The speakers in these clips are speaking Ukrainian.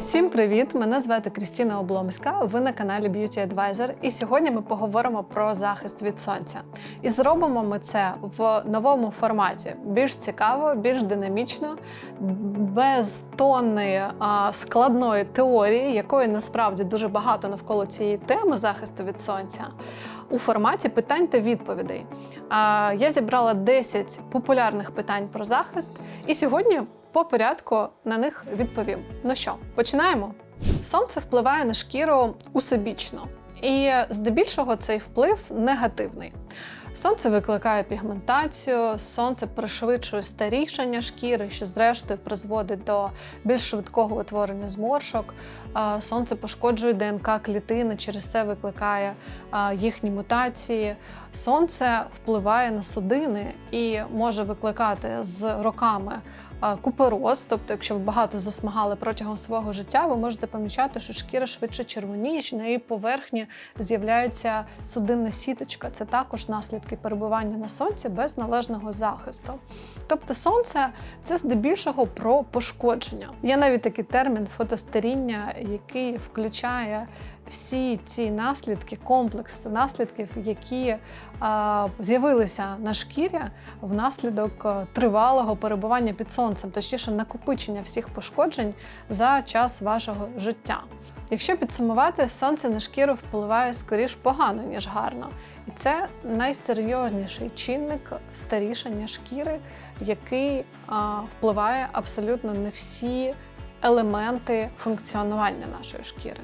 Всім привіт! Мене звати Крістіна Обломська. Ви на каналі Beauty Advisor. І сьогодні ми поговоримо про захист від сонця. І зробимо ми це в новому форматі: більш цікаво, більш динамічно, без тонни складної теорії, якої насправді дуже багато навколо цієї теми захисту від сонця. У форматі питань та відповідей. Я зібрала 10 популярних питань про захист, і сьогодні по порядку на них відповім. Ну що, починаємо? Сонце впливає на шкіру усебічно, і здебільшого цей вплив негативний. Сонце викликає пігментацію, сонце пришвидшує старішання шкіри, що зрештою призводить до більш швидкого утворення зморшок. Сонце пошкоджує ДНК клітини, через це викликає їхні мутації. Сонце впливає на судини і може викликати з роками купероз. Тобто, якщо ви багато засмагали протягом свого життя, ви можете помічати, що шкіра швидше червоніє, на її поверхні з'являється судинна сіточка. Це також наслідки перебування на сонці без належного захисту. Тобто, сонце це здебільшого про пошкодження. Є навіть такий термін фотостаріння, який включає всі ці наслідки, комплекс наслідків, які а, з'явилися на шкірі внаслідок е, тривалого перебування під сонцем, точніше накопичення всіх пошкоджень за час вашого життя. Якщо підсумувати, сонце на шкіру впливає скоріш погано, ніж гарно. І це найсерйозніший чинник старішання шкіри, який а, впливає абсолютно на всі елементи функціонування нашої шкіри.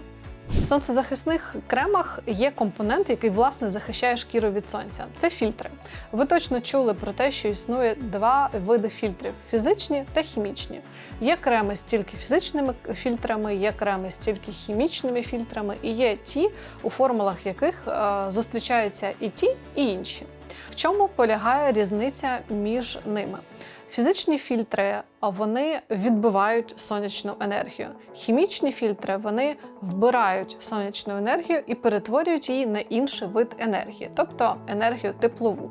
В сонцезахисних кремах є компонент, який власне захищає шкіру від сонця. Це фільтри. Ви точно чули про те, що існує два види фільтрів: фізичні та хімічні. Є креми з тільки фізичними фільтрами, є креми з тільки хімічними фільтрами, і є ті, у формулах яких е, зустрічаються і ті, і інші. В чому полягає різниця між ними? Фізичні фільтри вони відбивають сонячну енергію. Хімічні фільтри вони вбирають сонячну енергію і перетворюють її на інший вид енергії, тобто енергію теплову.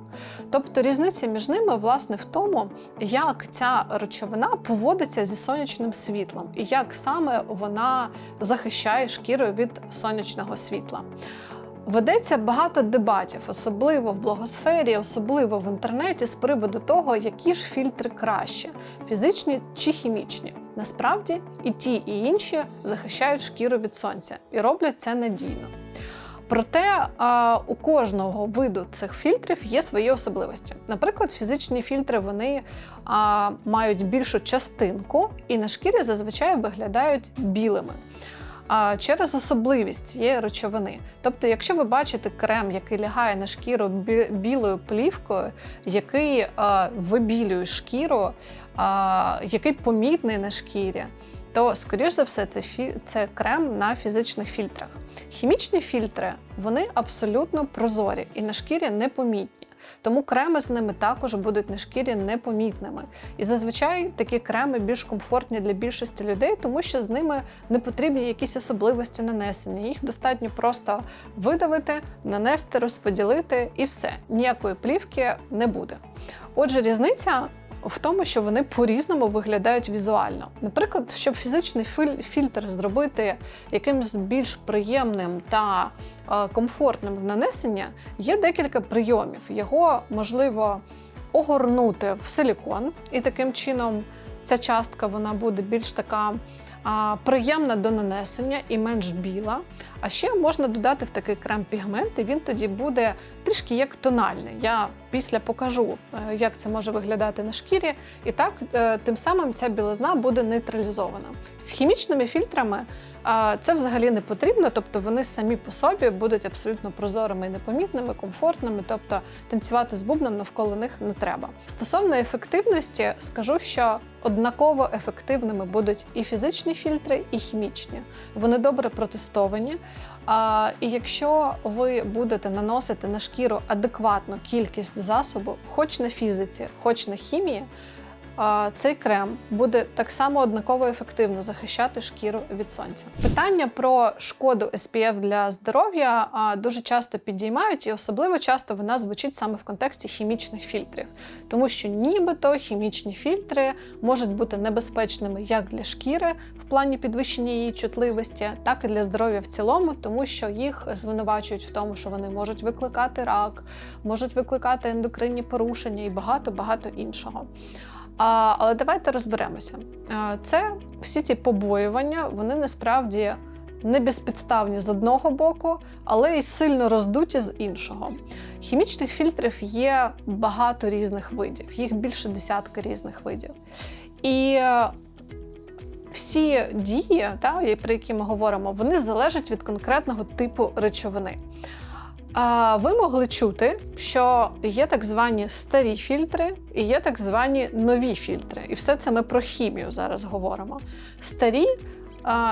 Тобто різниця між ними власне в тому, як ця речовина поводиться зі сонячним світлом і як саме вона захищає шкіру від сонячного світла. Ведеться багато дебатів, особливо в блогосфері, особливо в інтернеті, з приводу того, які ж фільтри краще фізичні чи хімічні. Насправді і ті, і інші захищають шкіру від сонця і роблять це надійно. Проте у кожного виду цих фільтрів є свої особливості. Наприклад, фізичні фільтри вони мають більшу частинку і на шкірі зазвичай виглядають білими через особливість цієї речовини. Тобто, якщо ви бачите крем, який лягає на шкіру білою плівкою, який вибілює шкіру, який помітний на шкірі, то, скоріш за все, це фі... це крем на фізичних фільтрах. Хімічні фільтри вони абсолютно прозорі і на шкірі непомітні. Тому креми з ними також будуть на шкірі непомітними. І зазвичай такі креми більш комфортні для більшості людей, тому що з ними не потрібні якісь особливості нанесення. Їх достатньо просто видавити, нанести, розподілити і все. Ніякої плівки не буде. Отже, різниця в тому, що вони по-різному виглядають візуально. Наприклад, щоб фізичний фільтр зробити якимось більш приємним та е, комфортним в нанесенні, є декілька прийомів. Його можливо огорнути в силікон, і таким чином ця частка вона буде більш така приємна до нанесення і менш біла. А ще можна додати в такий крем пігмент, і він тоді буде трішки як тональний. Я після покажу, е, як це може виглядати на шкірі, і так е, тим самим ця білизна буде нейтралізована. З хімічними фільтрами це взагалі не потрібно, тобто вони самі по собі будуть абсолютно прозорими і непомітними, комфортними, тобто танцювати з бубном навколо них не треба. Стосовно ефективності, скажу, що однаково ефективними будуть і фізичні фільтри, і хімічні. Вони добре протестовані. А, І якщо ви будете наносити на шкіру адекватну кількість засобу, хоч на фізиці, хоч на хімії, цей крем буде так само однаково ефективно захищати шкіру від сонця. Питання про шкоду SPF для здоров'я дуже часто підіймають, і особливо часто вона звучить саме в контексті хімічних фільтрів, тому що нібито хімічні фільтри можуть бути небезпечними як для шкіри в плані підвищення її чутливості, так і для здоров'я в цілому, тому що їх звинувачують в тому, що вони можуть викликати рак, можуть викликати ендокринні порушення і багато багато іншого. А, але давайте розберемося. Це всі ці побоювання, вони насправді не безпідставні з одного боку, але й сильно роздуті з іншого. Хімічних фільтрів є багато різних видів, їх більше десятка різних видів. І е, всі дії, та, про які ми говоримо, вони залежать від конкретного типу речовини. Ви могли чути, що є так звані старі фільтри і є так звані нові фільтри. І все це ми про хімію зараз говоримо. Старі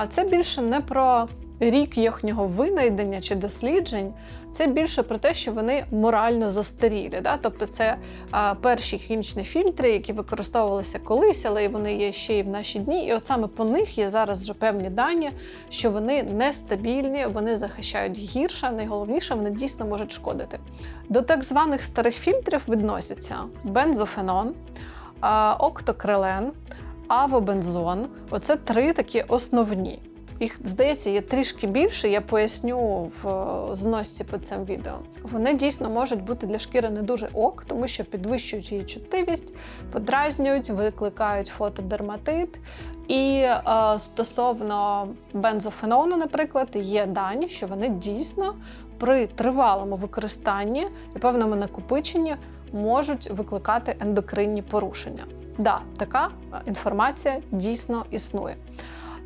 це більше не про рік їхнього винайдення чи досліджень, це більше про те, що вони морально застарілі. Да? Тобто це а, перші хімічні фільтри, які використовувалися колись, але вони є ще й в наші дні. І от саме по них є зараз вже певні дані, що вони нестабільні, вони захищають гірше, найголовніше, вони дійсно можуть шкодити. До так званих старих фільтрів відносяться бензофенон, а, октокрилен, авобензон. Оце три такі основні. Їх, здається, є трішки більше, я поясню в е, зносці під цим відео. Вони дійсно можуть бути для шкіри не дуже ок, тому що підвищують її чутливість, подразнюють, викликають фотодерматит. І е, стосовно бензофенону, наприклад, є дані, що вони дійсно при тривалому використанні і певному накопиченні можуть викликати ендокринні порушення. Да, така інформація дійсно існує.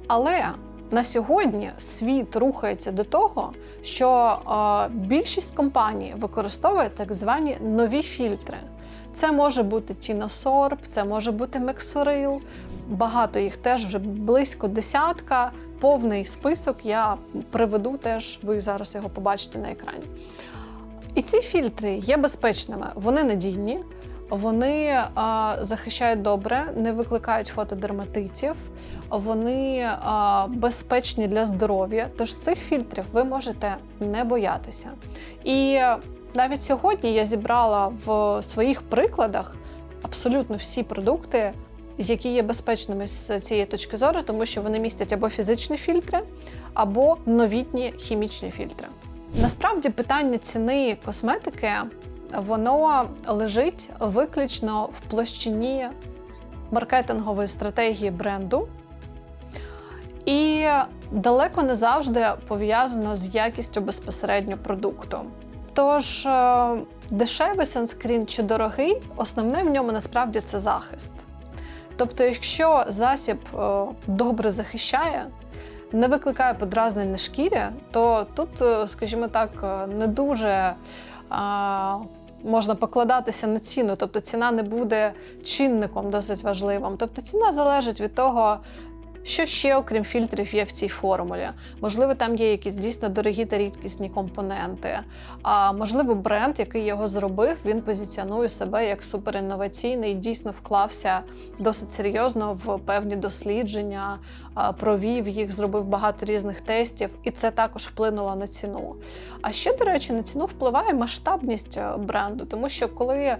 Але на сьогодні світ рухається до того, що більшість компаній використовує так звані нові фільтри. Це може бути тіносорб, це може бути мексорил. Багато їх теж вже близько десятка. Повний список я приведу теж, ви зараз його побачите на екрані. І ці фільтри є безпечними, вони надійні, вони захищають добре, не викликають фотодерматитів, вони безпечні для здоров'я. Тож цих фільтрів ви можете не боятися. І навіть сьогодні я зібрала в своїх прикладах абсолютно всі продукти, які є безпечними з цієї точки зору, тому що вони містять або фізичні фільтри, або новітні хімічні фільтри. Насправді питання ціни косметики воно лежить виключно в площині маркетингової стратегії бренду і далеко не завжди пов'язано з якістю безпосередньо продукту. Тож е, дешевий санскрін чи дорогий, основне в ньому насправді це захист. Тобто, якщо засіб е, добре захищає, не викликає подразнень на шкірі, то тут, е, скажімо так, не дуже можна покладатися на ціну. Тобто ціна не буде чинником досить важливим. Тобто ціна залежить від того. Що ще, окрім фільтрів, є в цій формулі? Можливо, там є якісь дійсно дорогі та рідкісні компоненти. А можливо, бренд, який його зробив, він позиціонує себе як суперінноваційний дійсно вклався досить серйозно в певні дослідження, провів їх, зробив багато різних тестів, і це також вплинуло на ціну. А ще, до речі, на ціну впливає масштабність е, бренду, тому що коли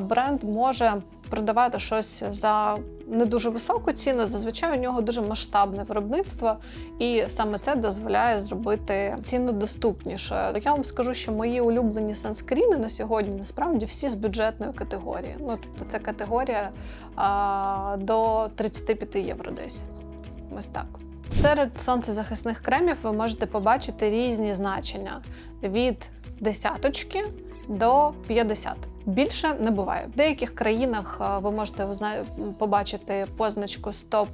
бренд може продавати щось за не дуже високу ціну, зазвичай у нього дуже масштабне виробництво, і саме це дозволяє зробити ціну доступніше. Я вам скажу, що мої улюблені санскріни на сьогодні насправді всі з бюджетної категорії. Ну тобто це категорія а, до 35 євро десь. Ось так. Серед сонцезахисних кремів ви можете побачити різні значення від десяточки до 50. Більше не буває. В деяких країнах ви можете побачити позначку 100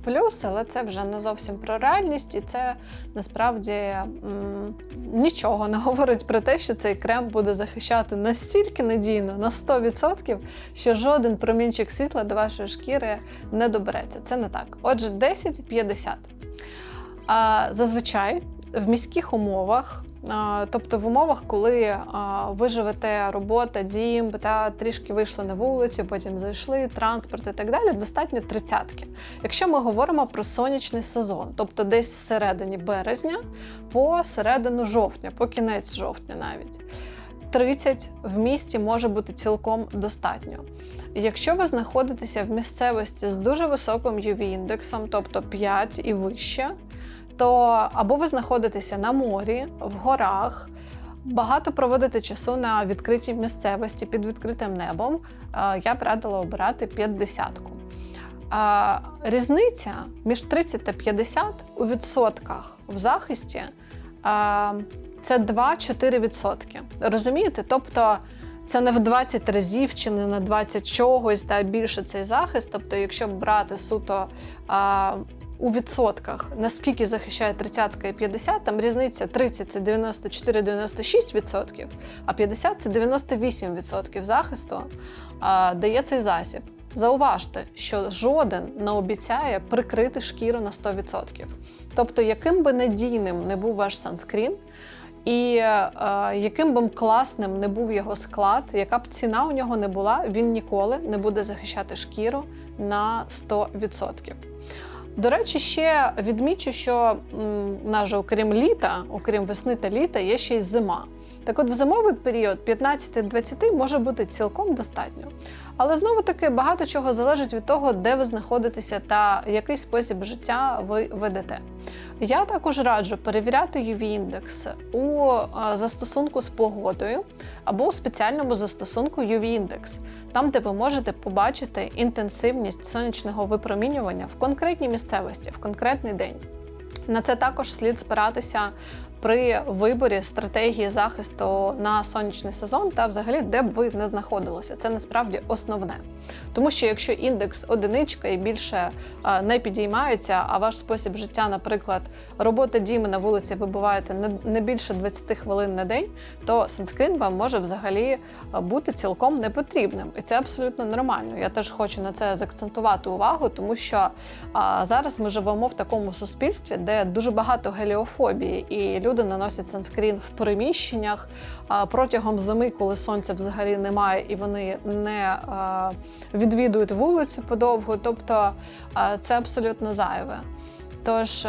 але це вже не зовсім про реальність, і це насправді м, нічого не говорить про те, що цей крем буде захищати настільки надійно на 100%, що жоден промінчик світла до вашої шкіри не добереться. Це не так. Отже, 10-50. А зазвичай в міських умовах Тобто в умовах, коли ви живете робота, дім, та трішки вийшли на вулицю, потім зайшли, транспорт і так далі, достатньо тридцятки. Якщо ми говоримо про сонячний сезон, тобто десь з середини березня по середину жовтня, по кінець жовтня навіть. 30 в місті може бути цілком достатньо. Якщо ви знаходитеся в місцевості з дуже високим UV-індексом, тобто 5 і вище, то або ви знаходитеся на морі, в горах, багато проводите часу на відкритій місцевості під відкритим небом, е, я б радила обирати 50-ку. Різниця між 30 та 50 у відсотках в захисті це 2-4 відсотки. Розумієте? Тобто це не в 20 разів чи не на 20 чогось та більше цей захист. Тобто, якщо брати суто у відсотках, наскільки захищає 30 і 50, там різниця 30 це 94-96 відсотків, а 50 це 98 відсотків захисту а, дає цей засіб. Зауважте, що жоден не обіцяє прикрити шкіру на 100%. Тобто, яким би надійним не був ваш санскрін, і е, яким би класним не був його склад, яка б ціна у нього не була, він ніколи не буде захищати шкіру на 100%. До речі, ще відмічу, що в окрім літа, окрім весни та літа, є ще й зима. Так от в зимовий період 15-20 може бути цілком достатньо. Але знову таки багато чого залежить від того, де ви знаходитеся та який спосіб життя ви ведете. Я також раджу перевіряти UV-індекс у е, застосунку з погодою або у спеціальному застосунку UV-індекс, там, де ви можете побачити інтенсивність сонячного випромінювання в конкретній місцевості, в конкретний день. На це також слід спиратися при виборі стратегії захисту на сонячний сезон та взагалі де б ви не знаходилися. Це насправді основне. Тому що якщо індекс одиничка і більше е, не підіймається, а ваш спосіб життя, наприклад, робота діми на вулиці ви буваєте не більше 20 хвилин на день, то санскрін вам може взагалі е, бути цілком непотрібним. І це абсолютно нормально. Я теж хочу на це заакцентувати увагу, тому що зараз ми живемо в такому суспільстві, де дуже багато геліофобії, і люди наносять санскрін в приміщеннях протягом зими, коли сонця взагалі немає, і вони не відвідують вулицю подовго. Тобто це абсолютно зайве. Тож.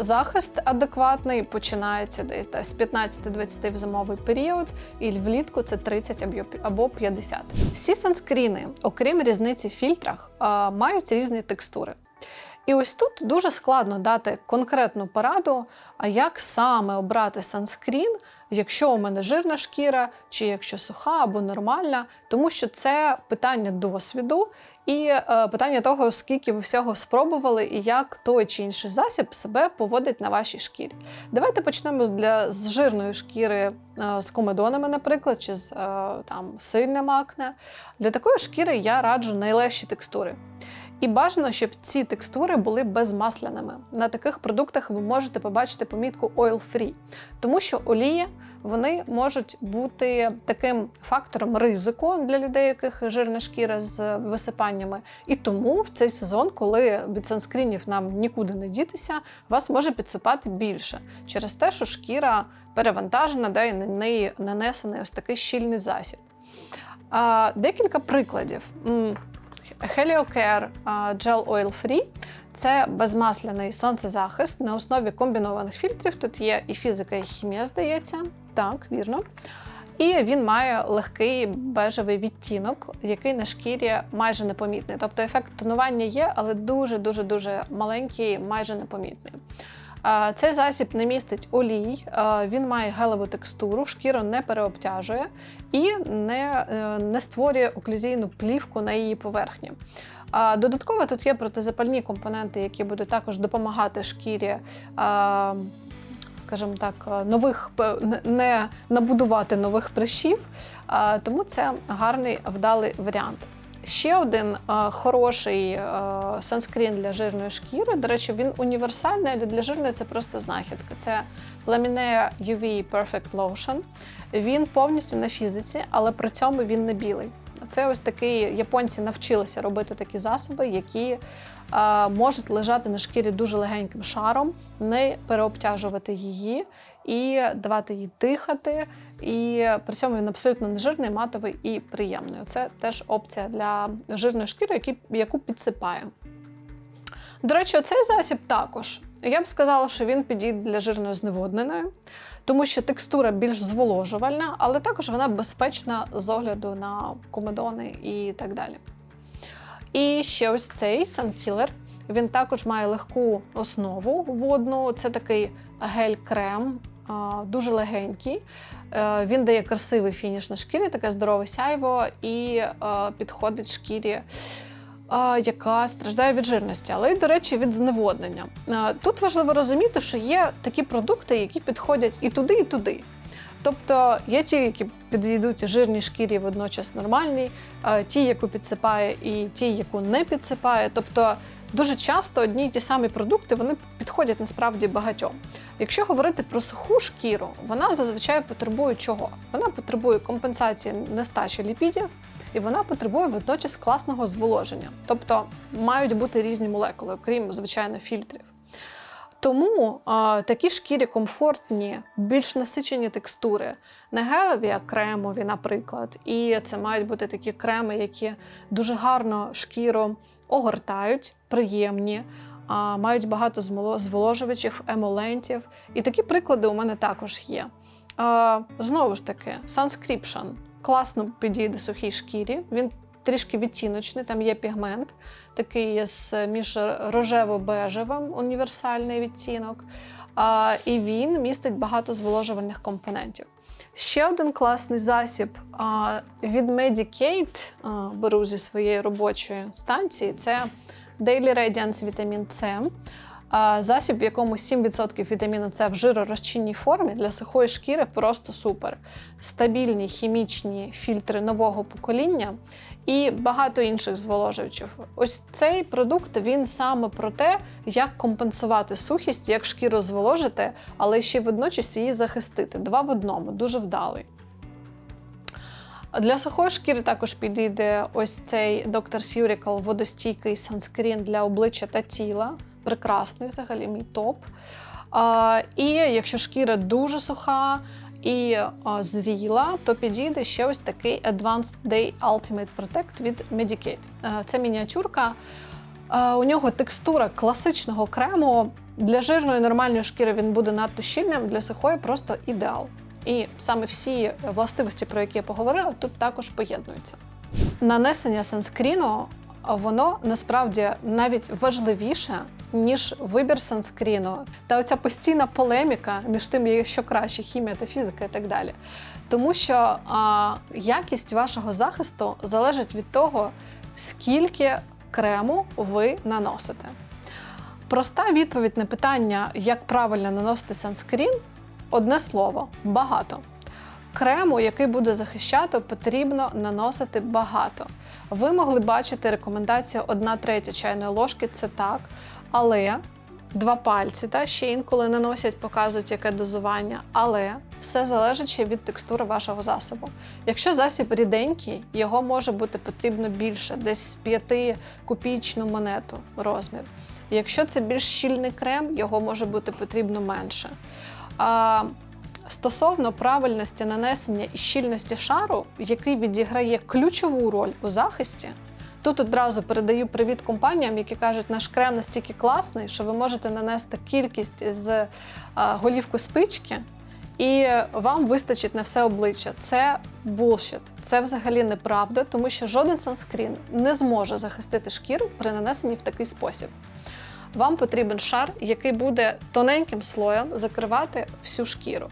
Захист адекватний починається десь з 15-20 в зимовий період, і влітку це 30 або 50. Всі санскріни, окрім різниці в фільтрах, мають різні текстури. І ось тут дуже складно дати конкретну пораду, а як саме обрати санскрін, якщо у мене жирна шкіра, чи якщо суха або нормальна, тому що це питання досвіду і е, питання того, скільки ви всього спробували, і як той чи інший засіб себе поводить на вашій шкірі. Давайте почнемо для з жирної шкіри е, з комедонами, наприклад, чи з е, там сильним акне. Для такої шкіри я раджу найлегші текстури. І бажано, щоб ці текстури були безмасляними. На таких продуктах ви можете побачити помітку Oil Free, тому що олії вони можуть бути таким фактором ризику для людей, яких жирна шкіра з висипаннями. І тому в цей сезон, коли від санскрінів нам нікуди не дітися, вас може підсипати більше через те, що шкіра перевантажена, де на неї нанесений ось такий щільний засіб. А, Декілька прикладів. HelioCare Gel Oil Free це безмасляний сонцезахист на основі комбінованих фільтрів. Тут є і фізика, і хімія, здається. Так, вірно. І він має легкий бежевий відтінок, який на шкірі майже непомітний. Тобто ефект тонування є, але дуже-дуже дуже маленький, майже непомітний. Цей засіб не містить олій, він має гелеву текстуру, шкіру не переобтяжує і не е, не створює оклюзійну плівку на її поверхні. Додатково тут є протизапальні компоненти, які будуть також допомагати шкірі. Скажімо так, нових не набудувати нових прищів, тому це гарний вдалий варіант. Ще один а, хороший а, санскрін для жирної шкіри. До речі, він універсальний, але для жирної це просто знахідка. Це Laminea UV Perfect Lotion. Він повністю на фізиці, але при цьому він не білий. Це ось такі японці навчилися робити такі засоби, які е, можуть лежати на шкірі дуже легеньким шаром, не переобтяжувати її і давати їй дихати. І при цьому він абсолютно не жирний, матовий і приємний. Це теж опція для жирної шкіри, яку підсипає. До речі, оцей засіб також. Я б сказала, що він підійде для жирної зневодненої, тому що текстура більш зволожувальна, але також вона безпечна з огляду на комедони і так далі. І ще ось цей Sunhealer. Він також має легку основу водну. Це такий гель-крем, дуже легенький. Е, Він дає красивий фініш на шкірі, таке здорове сяйво і е, підходить шкірі яка страждає від жирності, але й, до речі, від зневоднення. Тут важливо розуміти, що є такі продукти, які підходять і туди, і туди. Тобто є ті, які підійдуть жирній шкірі водночас нормальній, ті, яку підсипає, і ті, яку не підсипає. Тобто дуже часто одні й ті самі продукти вони підходять насправді багатьом. Якщо говорити про суху шкіру, вона зазвичай потребує чого? Вона потребує компенсації нестачі ліпідів, і вона потребує водночас класного зволоження. Тобто мають бути різні молекули, окрім звичайно фільтрів. Тому а, такі шкірі комфортні, більш насичені текстури, не гелеві, а кремові, наприклад. І це мають бути такі креми, які дуже гарно шкіру огортають, приємні, а, мають багато зволожувачів, емолентів. І такі приклади у мене також є. А, знову ж таки, Sunscription класно підійде сухій шкірі. Він трішки відтіночний, там є пігмент, такий з між рожево-бежевим універсальний відтінок. А, і він містить багато зволожувальних компонентів. Ще один класний засіб а, від Medicate, а, беру зі своєї робочої станції, це Daily Radiance Vitamin C. Засіб, в якому 7% вітаміну С в жиророзчинній формі для сухої шкіри просто супер. Стабільні хімічні фільтри нового покоління і багато інших зволожуючих. Ось цей продукт він саме про те, як компенсувати сухість, як шкіру зволожити, але ще водночас її захистити. Два в одному, дуже вдалий. Для сухої шкіри також підійде ось цей Dr. Surical водостійкий санскрін для обличчя та тіла. Прекрасний взагалі мій топ. А, і якщо шкіра дуже суха і а, зріла, то підійде ще ось такий Advanced Day Ultimate Protect від Medicate. Е, Це мініатюрка. Е, У нього текстура класичного крему. Для жирної нормальної шкіри він буде надто щільним, для сухої просто ідеал. І саме всі властивості, про які я поговорила, тут також поєднуються. Нанесення санскріну воно насправді навіть важливіше, ніж вибір санскріну. Та оця постійна полеміка між тим, що краще, хімія та фізика і так далі. Тому що а, якість вашого захисту залежить від того, скільки крему ви наносите. Проста відповідь на питання, як правильно наносити санскрін, одне слово багато. Крему, який буде захищати, потрібно наносити багато. Ви могли бачити рекомендацію 1 третя чайної ложки, це так. Але два пальці та ще інколи наносять, показують, яке дозування. Але все залежить від текстури вашого засобу. Якщо засіб ріденький, його може бути потрібно більше, десь 5 копійчну монету розмір. Якщо це більш щільний крем, його може бути потрібно менше. Стосовно правильності нанесення і щільності шару, який відіграє ключову роль у захисті, тут одразу передаю привіт компаніям, які кажуть, наш крем настільки класний, що ви можете нанести кількість з голівку спички, і вам вистачить на все обличчя. Це булшіт. Це взагалі неправда, тому що жоден санскрін не зможе захистити шкіру при нанесенні в такий спосіб. Вам потрібен шар, який буде тоненьким слоєм закривати всю шкіру.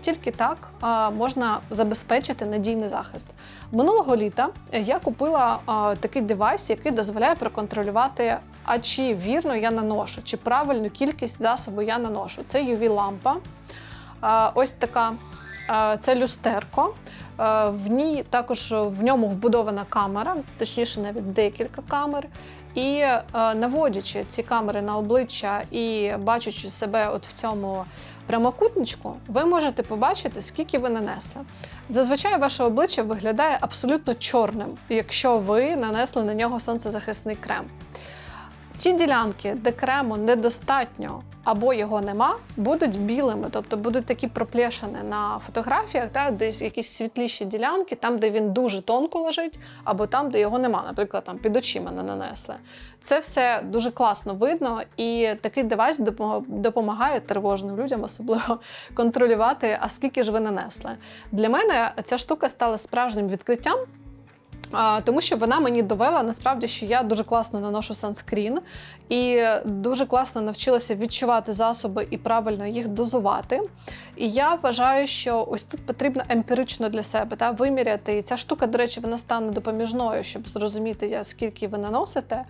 Тільки так можна забезпечити надійний захист. Минулого літа я купила такий девайс, який дозволяє проконтролювати, а чи вірно я наношу, чи правильну кількість засобу я наношу. Це UV-лампа. Ось така це люстерко. В ній також в ньому вбудована камера, точніше, навіть декілька камер. І е, наводячи ці камери на обличчя і бачачи себе от в цьому прямокутничку ви можете побачити, скільки ви нанесли. Зазвичай ваше обличчя виглядає абсолютно чорним, якщо ви нанесли на нього сонцезахисний крем. Ті ділянки, де крему недостатньо або його нема, будуть білими, тобто будуть такі проплешини на фотографіях, та, десь якісь світліші ділянки, там, де він дуже тонко лежить, або там, де його нема, наприклад, там під очима не нанесли. Це все дуже класно видно, і такий девайс допо- допомагає тривожним людям, особливо контролювати, а скільки ж ви нанесли. Для мене ця штука стала справжнім відкриттям. Тому що вона мені довела насправді, що я дуже класно наношу санскрін і дуже класно навчилася відчувати засоби і правильно їх дозувати. І я вважаю, що ось тут потрібно емпірично для себе та, виміряти. І ця штука, до речі, вона стане допоміжною, щоб зрозуміти, скільки ви наносите.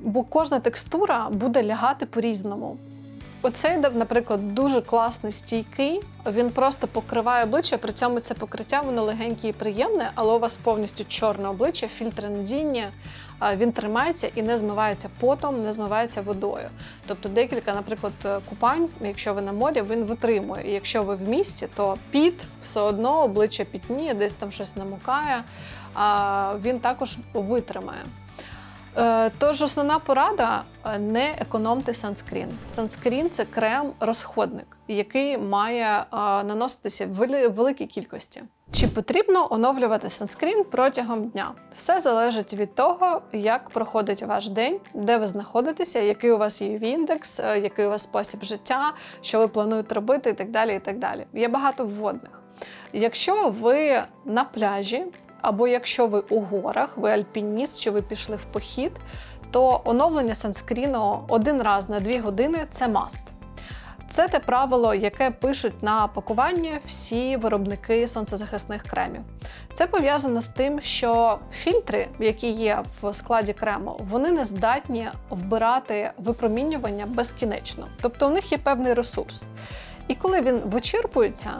Бо кожна текстура буде лягати по-різному. Оцей, наприклад, дуже класний стійкий. Він просто покриває обличчя. При цьому це покриття воно легеньке і приємне, але у вас повністю чорне обличчя, фільтри надійні. а, Він тримається і не змивається потом, не змивається водою. Тобто декілька, наприклад, купань, якщо ви на морі, він витримує. І якщо ви в місті, то піт все одно обличчя пітніє, десь там щось намукає. Він також витримає. Е, Тож основна порада е, не економте санскрін. Санскрін це крем-розходник, який має е, наноситися в великій кількості. Чи потрібно оновлювати санскрін протягом дня? Все залежить від того, як проходить ваш день, де ви знаходитеся, який у вас є індекс, який у вас спосіб життя, що ви плануєте робити, і так далі. І так далі. Є багато вводних. Якщо ви на пляжі, або якщо ви у горах, ви альпініст, чи ви пішли в похід, то оновлення санскріну один раз на дві години це маст. Це те правило, яке пишуть на пакуванні всі виробники сонцезахисних кремів. Це пов'язано з тим, що фільтри, які є в складі крему, вони не здатні вбирати випромінювання безкінечно. Тобто у них є певний ресурс. І коли він вичерпується,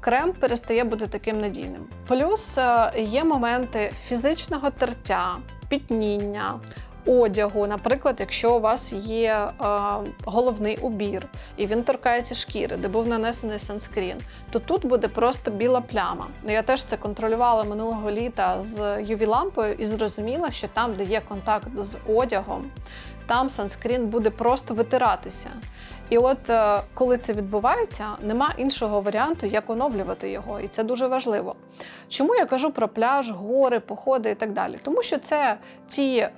крем перестає бути таким надійним. Плюс е, є моменти фізичного тертя, пітніння. Одягу, наприклад, якщо у вас є е, головний убір і він торкається шкіри, де був нанесений санскрін, то тут буде просто біла пляма. Ну, Я теж це контролювала минулого літа з UV-лампою і зрозуміла, що там, де є контакт з одягом, там санскрін буде просто витиратися. І от е, коли це відбувається, нема іншого варіанту, як оновлювати його, і це дуже важливо. Чому я кажу про пляж, гори, походи і так далі? Тому що це ті е,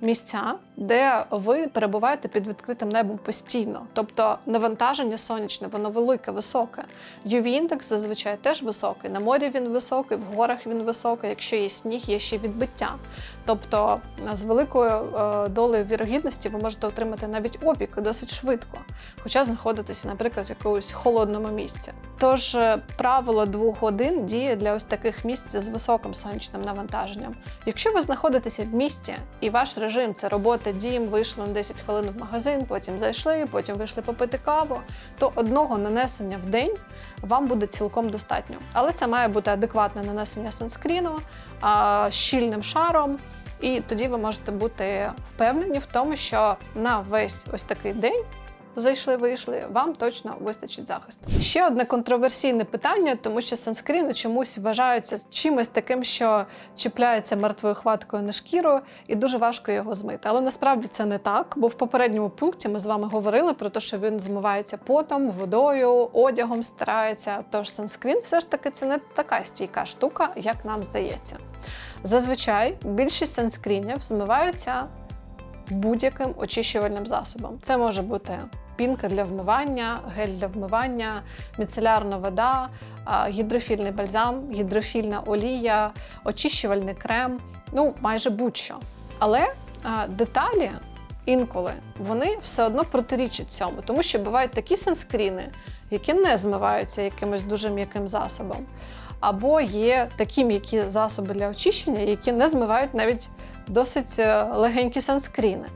місця, де ви перебуваєте під відкритим небом постійно. Тобто навантаження сонячне, воно велике, високе. UV-індекс зазвичай теж високий. На морі він високий, в горах він високий. Якщо є сніг, є ще відбиття. Тобто з великою е, долею вірогідності ви можете отримати навіть опік досить швидко, хоча знаходитеся, наприклад, в якомусь холодному місці. Тож е, правило двох годин діє для ось таких місць з високим сонячним навантаженням. Якщо ви знаходитеся в місті і ваш режим це робота, дім, вийшли на 10 хвилин в магазин, потім зайшли, потім вийшли попити каву, то одного нанесення в день вам буде цілком достатньо. Але це має бути адекватне нанесення санскріну щільним шаром. І тоді ви можете бути впевнені в тому, що на весь ось такий день зайшли, вийшли, вам точно вистачить захисту. Ще одне контроверсійне питання, тому що санскріни чомусь вважаються чимось таким, що чіпляється мертвою хваткою на шкіру, і дуже важко його змити. Але насправді це не так, бо в попередньому пункті ми з вами говорили про те, що він змивається потом, водою, одягом стирається. Тож санскрін все ж таки це не така стійка штука, як нам здається. Зазвичай більшість санскрінів змиваються будь-яким очищувальним засобом. Це може бути пінка для вмивання, гель для вмивання, міцелярна вода, гідрофільний бальзам, гідрофільна олія, очищувальний крем, ну майже будь-що. Але деталі інколи вони все одно протирічать цьому, тому що бувають такі санскріни, які не змиваються якимось дуже м'яким засобом. Або є такі м'які засоби для очищення, які не змивають навіть досить е, легенькі санскріни.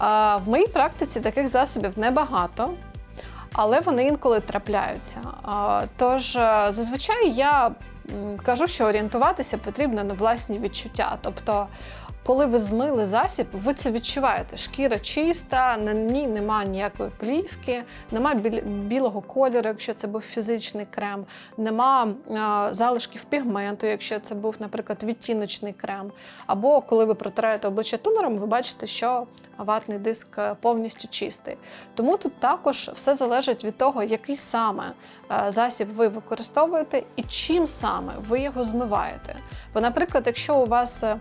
В моїй практиці таких засобів небагато, але вони інколи трапляються. Тож е, зазвичай я кажу, що орієнтуватися потрібно на власні відчуття. Тобто коли ви змили засіб, ви це відчуваєте. Шкіра чиста, на ній немає ніякої плівки, нема біль- білого кольору, якщо це був фізичний крем, нема а, залишків пігменту, якщо це був, наприклад, відтіночний крем. Або коли ви протираєте обличчя тонером, ви бачите, що ватний диск повністю чистий. Тому тут також все залежить від того, який саме засіб ви використовуєте і чим саме ви його змиваєте. Бо, наприклад, якщо у вас е,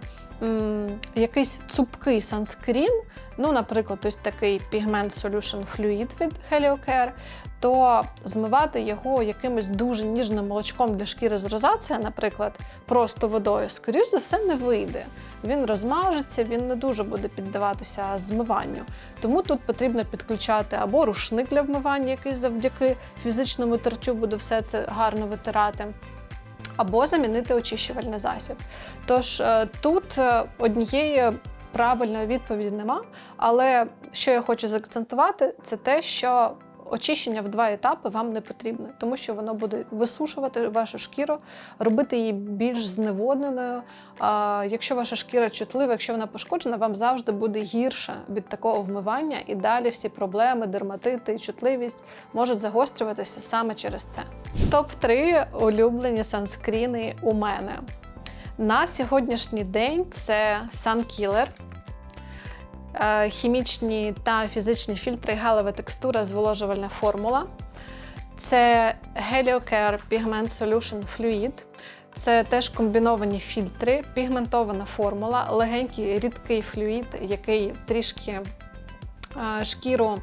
якийсь цупкий санскрін, ну, наприклад, ось такий пігмент Solution Fluid від HelioCare, то змивати його якимось дуже ніжним молочком для шкіри з розація, наприклад, просто водою, скоріш за все, не вийде. Він розмажеться, він не дуже буде піддаватися змиванню. Тому тут потрібно підключати або рушник для вмивання, який завдяки фізичному тертю буде все це гарно витирати. Або замінити очищувальний засіб. Тож е, тут е, однієї правильної відповіді нема. Але що я хочу заакцентувати, це те, що очищення в два етапи вам не потрібне, тому що воно буде висушувати вашу шкіру, робити її більш зневодненою. А, якщо ваша шкіра чутлива, якщо вона пошкоджена, вам завжди буде гірше від такого вмивання, і далі всі проблеми, дерматити чутливість можуть загострюватися саме через це. Топ 3 улюблені санскріни у мене. На сьогоднішній день це Sunkiller, е, хімічні та фізичні фільтри, гелева текстура, зволожувальна формула. Це HelioCare Pigment Solution Fluid. Це теж комбіновані фільтри, пігментована формула, легенький рідкий флюїд, який трішки е, шкіру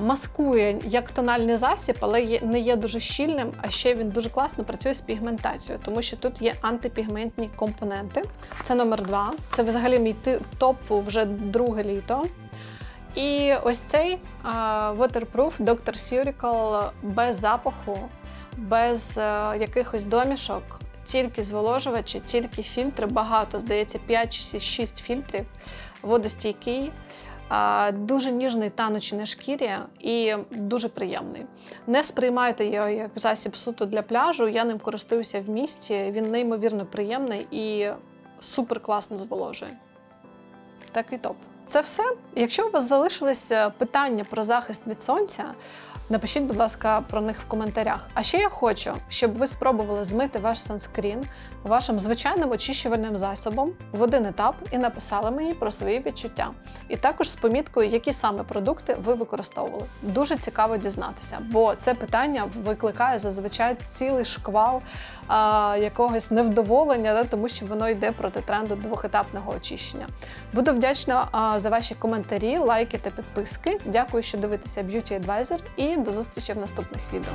маскує як тональний засіб, але не є дуже щільним, а ще він дуже класно працює з пігментацією, тому що тут є антипігментні компоненти. Це номер два. Це взагалі мій топ вже друге літо. І ось цей Waterproof Dr. Surical без запаху, без е, якихось домішок, тільки зволожувачі, тільки фільтри. Багато, здається, 5 чи 6 фільтрів, водостійкий. Дуже ніжний танучий на шкірі і дуже приємний. Не сприймайте його як засіб суто для пляжу. Я ним користуюся в місті. Він неймовірно приємний і супер класно зволожує. Такий топ. Це все. Якщо у вас залишилися питання про захист від сонця, напишіть, будь ласка, про них в коментарях. А ще я хочу, щоб ви спробували змити ваш санскрін вашим звичайним очищувальним засобом в один етап і написали мені про свої відчуття. І також з поміткою, які саме продукти ви використовували. Дуже цікаво дізнатися, бо це питання викликає зазвичай цілий шквал а, якогось невдоволення, да, тому що воно йде проти тренду двохетапного очищення. Буду вдячна а, за ваші коментарі, лайки та підписки. Дякую, що дивитеся Beauty Advisor і до зустрічі в наступних відео.